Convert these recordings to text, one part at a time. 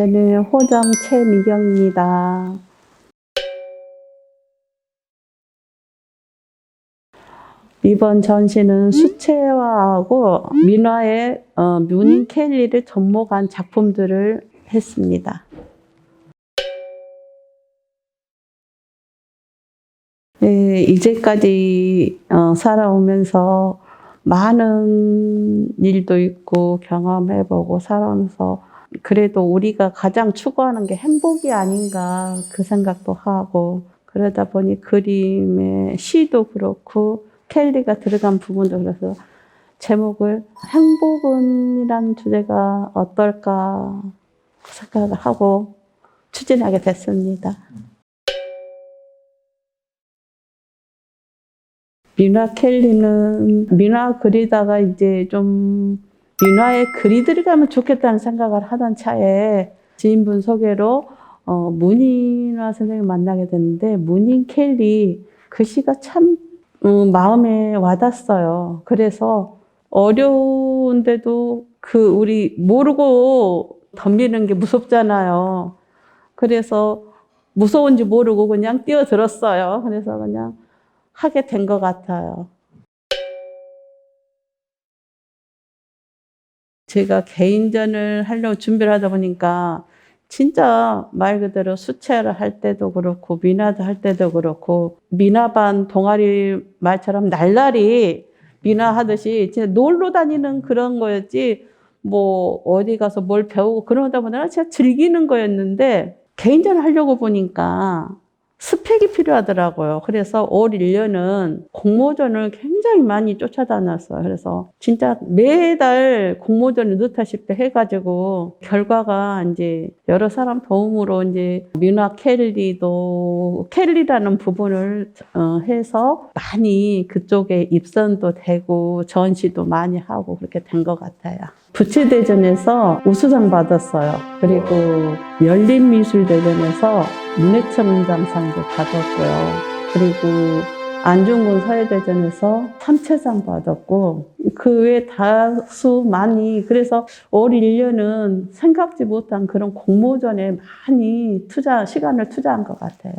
저는 호정 최미경입니다. 이번 전시는 수채화하고 민화의 어, 뮤닝 켈리를 접목한 작품들을 했습니다. 네, 이제까지 어, 살아오면서 많은 일도 있고 경험해보고 살아오면서 그래도 우리가 가장 추구하는 게 행복이 아닌가 그 생각도 하고 그러다 보니 그림의 시도 그렇고 켈리가 들어간 부분도 그래서 제목을 행복은이란 주제가 어떨까 생각을 하고 추진하게 됐습니다. 민화 켈리는 민화 그리다가 이제 좀 민화에 글이 들어가면 좋겠다는 생각을 하던 차에 지인분 소개로 어, 문인화 선생님 만나게 됐는데 문인 켈리 그 시가 참 어, 마음에 와닿았어요. 그래서 어려운데도 그 우리 모르고 덤비는 게 무섭잖아요. 그래서 무서운지 모르고 그냥 뛰어들었어요. 그래서 그냥 하게 된 것 같아요. 제가 개인전을 하려고 준비를 하다 보니까 진짜 말 그대로 수채를 할 때도 그렇고 미나도 할 때도 그렇고 미나반 동아리 말처럼 날라리 미나 하듯이 진짜 놀러 다니는 그런 거였지 뭐 어디 가서 뭘 배우고 그러다 보니까 진짜 즐기는 거였는데 개인전을 하려고 보니까 스펙이 필요하더라고요. 그래서 올 1년은 공모전을 굉장히 많이 쫓아다녔어요. 그래서 진짜 매달 공모전을 넣다시피 해가지고 결과가 이제 여러 사람 도움으로 이제 민화 켈리도 켈리라는 부분을 어, 해서 많이 그쪽에 입선도 되고 전시도 많이 하고 그렇게 된 것 같아요. 부채대전에서 우수상 받았어요. 그리고 열린미술대전에서 문해청장상도 받았고요. 그리고 안중근 사회대전에서 삼채상 받았고 그 외 다수 많이 그래서 올 1년은 생각지 못한 그런 공모전에 많이 투자 시간을 투자한 것 같아요.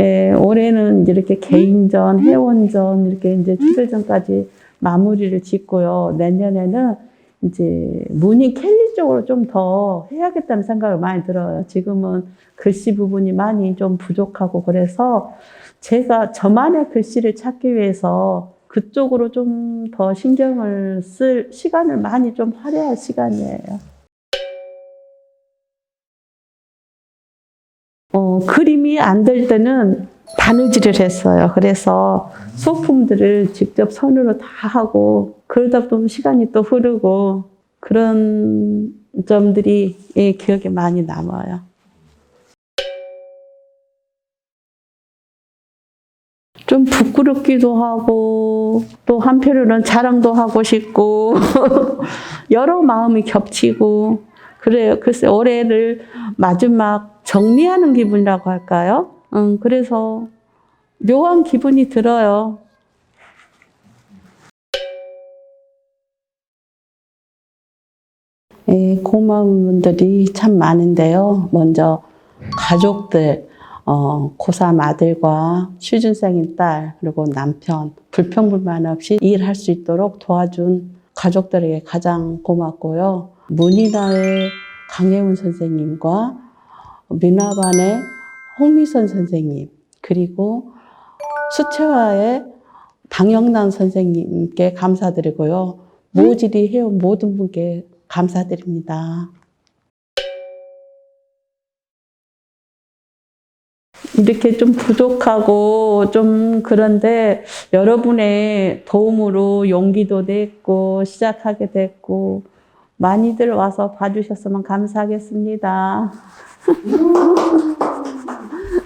예, 올해는 이렇게 개인전, 회원전 이렇게 이제 추대전까지 마무리를 짓고요. 내년에는 이제 문인 켈리 쪽으로 좀 더 해야겠다는 생각을 많이 들어요. 지금은 글씨 부분이 많이 좀 부족하고 그래서 제가 저만의 글씨를 찾기 위해서 그쪽으로 좀 더 신경을 쓸 시간을 많이 좀 할애할 시간이에요. 어, 그림이 안 될 때는 바느질을 했어요. 그래서 소품들을 직접 손으로 다 하고 그러다 보면 시간이 또 흐르고 그런 점들이 예, 기억에 많이 남아요. 좀 부끄럽기도 하고 또 한편으로는 자랑도 하고 싶고 여러 마음이 겹치고 그래요. 글쎄 올해를 마지막 정리하는 기분이라고 할까요? 음, 그래서 묘한 기분이 들어요. 예, 고마운 분들이 참 많은데요. 먼저 가족들, 어, 고3 아들과 취준생인 딸, 그리고 남편, 불평불만 없이 일할 수 있도록 도와준 가족들에게 가장 고맙고요. 문희나의 강혜훈 선생님과 민화반의 홍미선 선생님, 그리고 수채화의 방영란 선생님께 감사드리고요. 모질이 해온 모든 분께 감사드립니다. 이렇게 좀 부족하고 좀 그런데 여러분의 도움으로 용기도 됐고 시작하게 됐고 많이들 와서 봐주셨으면 감사하겠습니다.